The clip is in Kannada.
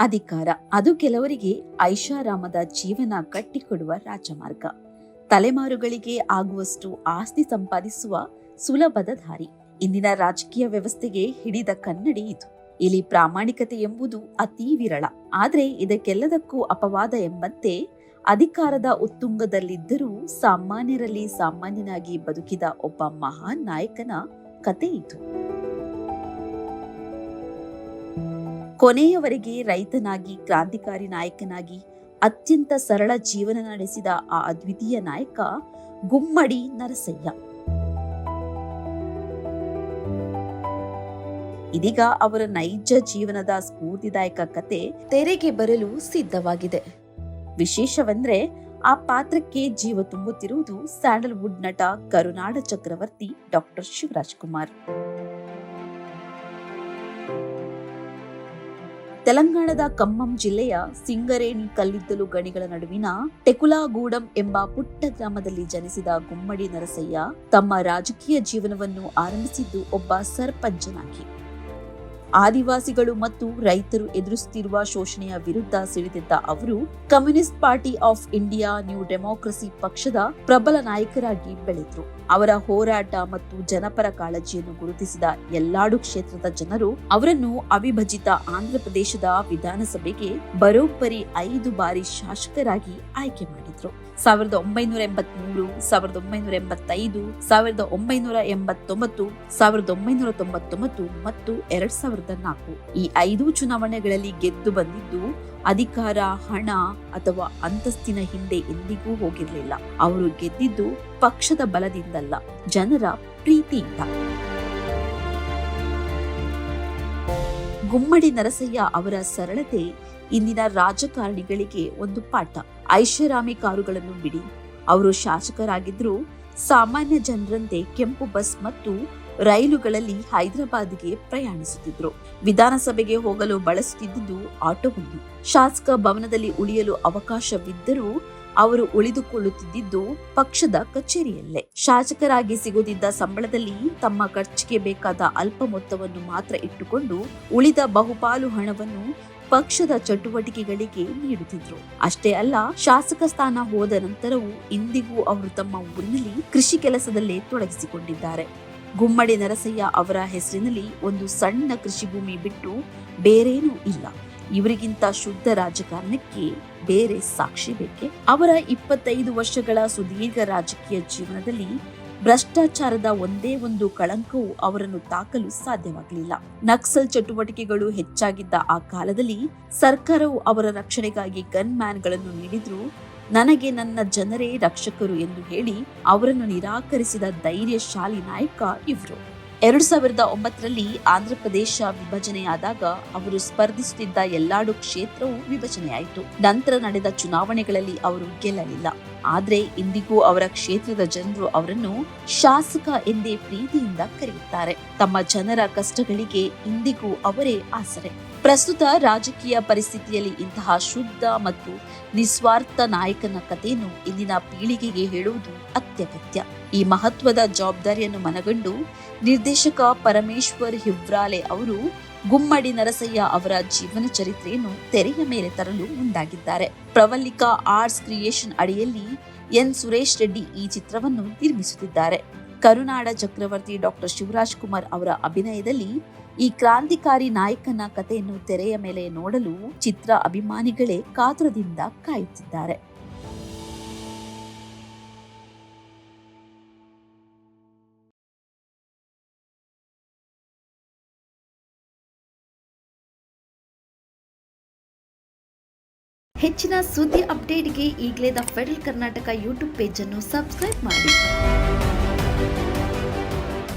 ಅಧಿಕಾರ. ಅದು ಕೆಲವರಿಗೆ ಐಷಾರಾಮದ ಜೀವನ ಕಟ್ಟಿಕೊಡುವ ರಾಜಮಾರ್ಗ. ತಲೆಮಾರುಗಳಿಗೆ ಆಗುವಷ್ಟು ಆಸ್ತಿ ಸಂಪಾದಿಸುವ ಸುಲಭದ ದಾರಿ. ಇಂದಿನ ರಾಜಕೀಯ ವ್ಯವಸ್ಥೆಗೆ ಹಿಡಿದ ಕನ್ನಡಿ ಇದು. ಇಲ್ಲಿ ಪ್ರಾಮಾಣಿಕತೆ ಎಂಬುದು ಅತಿ ವಿರಳ. ಆದರೆ ಇದಕ್ಕೆಲ್ಲದಕ್ಕೂ ಅಪವಾದ ಎಂಬಂತೆ ಅಧಿಕಾರದ ಉತ್ತುಂಗದಲ್ಲಿದ್ದರೂ ಸಾಮಾನ್ಯರಲ್ಲಿ ಸಾಮಾನ್ಯನಾಗಿ ಬದುಕಿದ ಒಬ್ಬ ಮಹಾನ್ ನಾಯಕನ ಕತೆ ಇದು. ಕೊನೆಯವರೆಗೆ ರೈತನಾಗಿ, ಕ್ರಾಂತಿಕಾರಿ ನಾಯಕನಾಗಿ, ಅತ್ಯಂತ ಸರಳ ಜೀವನ ನಡೆಸಿದ ಆ ಅದ್ವಿತೀಯ ನಾಯಕ ಗುಮ್ಮಡಿ ನರಸಯ್ಯ. ಇದೀಗ ಅವರ ನೈಜ ಜೀವನದ ಸ್ಫೂರ್ತಿದಾಯಕ ಕತೆ ತೆರೆಗೆ ಬರಲು ಸಿದ್ಧವಾಗಿದೆ. ವಿಶೇಷವೆಂದ್ರೆ, ಆ ಪಾತ್ರಕ್ಕೆ ಜೀವ ತುಂಬುತ್ತಿರುವುದು ಸ್ಯಾಂಡಲ್ವುಡ್ ನಟ ಕರುನಾಡ ಚಕ್ರವರ್ತಿ ಡಾಕ್ಟರ್ ಶಿವರಾಜ್ ಕುಮಾರ್ ತೆಲಂಗಾಣದ ಖಮ್ಮಂ ಜಿಲ್ಲೆಯ ಸಿಂಗರೇಣಿ ಕಲ್ಲಿದ್ದಲು ಗಣಿಗಳ ನಡುವಿನ ಟೆಕುಲಾಗೂಡಂ ಎಂಬ ಪುಟ್ಟ ಗ್ರಾಮದಲ್ಲಿ ಜನಿಸಿದ ಗುಮ್ಮಡಿ ನರಸಯ್ಯ ತಮ್ಮ ರಾಜಕೀಯ ಜೀವನವನ್ನು ಆರಂಭಿಸಿದ್ದು ಒಬ್ಬ ಸರ್ಪಂಚನಾಗಿ. ಆದಿವಾಸಿಗಳು ಮತ್ತು ರೈತರು ಎದುರಿಸುತ್ತಿರುವ ಶೋಷಣೆಯ ವಿರುದ್ಧ ಸಿಡಿದಿದ್ದ ಅವರು, communist party of India, new democracy ಪಕ್ಷದ ಪ್ರಬಲ ನಾಯಕರಾಗಿ ಬೆಳೆದರು. ಅವರ ಹೋರಾಟ ಮತ್ತು ಜನಪರ ಕಾಳಜಿಯನ್ನು ಗುರುತಿಸಿದ ಎಲ್ಲಾಡು ಕ್ಷೇತ್ರದ ಜನರು ಅವರನ್ನು ಅವಿಭಜಿತ ಆಂಧ್ರಪ್ರದೇಶದ ವಿಧಾನಸಭೆಗೆ ಬರೋಬ್ಬರಿ ಐದು ಬಾರಿ ಶಾಸಕರಾಗಿ ಆಯ್ಕೆ ಮಾಡಿದ್ರು. ಸಾವಿರದ ಒಂಬೈನೂರ ಎಂಬತ್ಮೂರು, ಸಾವಿರದ ಒಂಬೈನೂರ ಎಂಬತ್ತೈದು, ಸಾವಿರದ ಒಂಬೈನೂರ ಎಂಬತ್ತೊಂಬತ್ತು, ಸಾವಿರದ ಒಂಬೈನೂರ ತೊಂಬತ್ತೊಂಬತ್ತು ಮತ್ತು ಎರಡ್ ಸಾವಿರದ ನಾಲ್ಕು. ಈ ಐದು ಚುನಾವಣೆಗಳಲ್ಲಿ ಗೆದ್ದು ಬಂದಿದ್ದು ಅಧಿಕಾರ, ಹಣ ಅಥವಾ ಅಂತಸ್ತಿನ ಹಿಂದೆ ಎಂದಿಗೂ ಹೋಗಿರಲಿಲ್ಲ. ಅವರು ಗೆದ್ದಿದ್ದು ಪಕ್ಷದ ಬಲದಿಂದಲ್ಲ, ಜನರ ಪ್ರೀತಿಯಿಂದ. ಗುಮ್ಮಡಿ ನರಸಯ್ಯ ಅವರ ಸರಳತೆ ಇಂದಿನ ರಾಜಕಾರಣಿಗಳಿಗೆ ಒಂದು ಪಾಠ. ಐಷಾರಾಮಿ ಕಾರುಗಳನ್ನು ಬಿಡಿ. ಅವರು ಶಾಸಕರಾಗಿದ್ರು ಸಾಮಾನ್ಯ ಜನರಂತೆ ಕೆಂಪು ಬಸ್ ಮತ್ತು ರೈಲುಗಳಲ್ಲಿ ಹೈದರಾಬಾದ್ಗೆ ಪ್ರಯಾಣಿಸುತ್ತಿದ್ರು. ವಿಧಾನಸಭೆಗೆ ಹೋಗಲು ಬಳಸುತ್ತಿದ್ದುದು ಆಟೋವನ್ನು ಶಾಸಕ ಭವನದಲ್ಲಿ ಉಳಿಯಲು ಅವಕಾಶವಿದ್ದರೂ ಅವರು ಉಳಿದುಕೊಳ್ಳುತ್ತಿದ್ದು ಪಕ್ಷದ ಕಚೇರಿಯಲ್ಲೇ. ಶಾಸಕರಾಗಿ ಸಿಗುತ್ತಿದ್ದ ಸಂಬಳದಲ್ಲಿ ತಮ್ಮ ಖರ್ಚಿಗೆ ಬೇಕಾದ ಅಲ್ಪ ಮೊತ್ತವನ್ನು ಮಾತ್ರ ಇಟ್ಟುಕೊಂಡು ಉಳಿದ ಬಹುಪಾಲು ಹಣವನ್ನು ಪಕ್ಷದ ಚಟುವಟಿಕೆಗಳಿಗೆ ನೀಡುತ್ತಿದ್ರು. ಅಷ್ಟೇ ಅಲ್ಲ, ಶಾಸಕ ಸ್ಥಾನ ಹೋದ ನಂತರವೂ ಇಂದಿಗೂ ಅವರು ತಮ್ಮ ಊರಿನಲ್ಲಿ ಕೃಷಿ ಕೆಲಸದಲ್ಲೇ ತೊಡಗಿಸಿಕೊಂಡಿದ್ದಾರೆ. ಗುಮ್ಮಡಿ ನರಸಯ್ಯ ಅವರ ಹೆಸರಿನಲ್ಲಿ ಒಂದು ಸಣ್ಣ ಕೃಷಿ ಭೂಮಿ ಬಿಟ್ಟು ಬೇರೇನೂ ಇಲ್ಲ. ಇವರಿಗಿಂತ ಶುದ್ಧ ರಾಜಕಾರಣಕ್ಕೆ ಬೇರೆ ಸಾಕ್ಷಿ ಬೇಕೆ? ಅವರ ಇಪ್ಪತ್ತೈದು ವರ್ಷಗಳ ಸುದೀರ್ಘ ರಾಜಕೀಯ ಜೀವನದಲ್ಲಿ ಭ್ರಷ್ಟಾಚಾರದ ಒಂದೇ ಒಂದು ಕಳಂಕವು ಅವರನ್ನು ತಾಕಲು ಸಾಧ್ಯವಾಗಲಿಲ್ಲ. ನಕ್ಸಲ್ ಚಟುವಟಿಕೆಗಳು ಹೆಚ್ಚಾಗಿದ್ದ ಆ ಕಾಲದಲ್ಲಿ ಸರ್ಕಾರವು ಅವರ ರಕ್ಷಣೆಗಾಗಿ ಗನ್ ಮ್ಯಾನ್ಗಳನ್ನು ನೀಡಿದ್ರು ನನಗೆ ನನ್ನ ಜನರೇ ರಕ್ಷಕರು ಎಂದು ಹೇಳಿ ಅವರನ್ನು ನಿರಾಕರಿಸಿದ ಧೈರ್ಯಶಾಲಿ ನಾಯಕ ಇವರು. ಎರಡು ಸಾವಿರದ ಒಂಬತ್ತರಲ್ಲಿ ಆಂಧ್ರಪ್ರದೇಶ ವಿಭಜನೆಯಾದಾಗ ಅವರು ಸ್ಪರ್ಧಿಸುತ್ತಿದ್ದ ಎಲ್ಲಾಡು ಕ್ಷೇತ್ರವು ವಿಭಜನೆಯಾಯಿತು. ನಂತರ ನಡೆದ ಚುನಾವಣೆಗಳಲ್ಲಿ ಅವರು ಗೆಲ್ಲಲಿಲ್ಲ. ಆದ್ರೆ ಇಂದಿಗೂ ಅವರ ಕ್ಷೇತ್ರದ ಜನರು ಅವರನ್ನು ಶಾಸಕ ಎಂದೇ ಪ್ರೀತಿಯಿಂದ ಕರೆಯುತ್ತಾರೆ. ತಮ್ಮ ಜನರ ಕಷ್ಟಗಳಿಗೆ ಇಂದಿಗೂ ಅವರೇ ಆಸರೆ. ಪ್ರಸ್ತುತ ರಾಜಕೀಯ ಪರಿಸ್ಥಿತಿಯಲ್ಲಿ ಇಂತಹ ಶುದ್ಧ ಮತ್ತು ನಿಸ್ವಾರ್ಥ ನಾಯಕನ ಕಥೆಯನ್ನು ಇಂದಿನ ಪೀಳಿಗೆಗೆ ಹೇಳುವುದು ಅತ್ಯಗತ್ಯ. ಈ ಮಹತ್ವದ ಜವಾಬ್ದಾರಿಯನ್ನು ಮನಗಂಡು ನಿರ್ದೇಶಕ ಪರಮೇಶ್ವರ್ ಹಿವ್ರಾಲೆ ಅವರು ಗುಮ್ಮಡಿ ನರಸಯ್ಯ ಅವರ ಜೀವನ ಚರಿತ್ರೆಯನ್ನು ತೆರೆಯ ಮೇಲೆ ತರಲು ಮುಂದಾಗಿದ್ದಾರೆ. ಪ್ರವಲ್ಲಿಕಾ ಆರ್ಟ್ಸ್ ಕ್ರಿಯೇಷನ್ ಅಡಿಯಲ್ಲಿ ಎನ್ ಸುರೇಶ್ ರೆಡ್ಡಿ ಈ ಚಿತ್ರವನ್ನು ನಿರ್ಮಿಸುತ್ತಿದ್ದಾರೆ. ಕರುನಾಡ ಚಕ್ರವರ್ತಿ ಡಾಕ್ಟರ್ ಶಿವರಾಜ್ ಕುಮಾರ್ ಅವರ ಅಭಿನಯದಲ್ಲಿ ಈ ಕ್ರಾಂತಿಕಾರಿ ನಾಯಕನ ಕಥೆಯನ್ನು ತೆರೆಯ ಮೇಲೆ ನೋಡಲು ಚಿತ್ರ ಅಭಿಮಾನಿಗಳೇ ಕಾತುರದಿಂದ ಕಾಯುತ್ತಿದ್ದಾರೆ. ಹೆಚ್ಚಿನ ಸುದ್ದಿ ಅಪ್ಡೇಟ್ಗೆ ಈಗಲೇ ದ ಫೆಡರಲ್ ಕರ್ನಾಟಕ ಯೂಟ್ಯೂಬ್ ಪೇಜನ್ನು ಸಬ್ಸ್ಕ್ರೈಬ್ ಮಾಡಿ.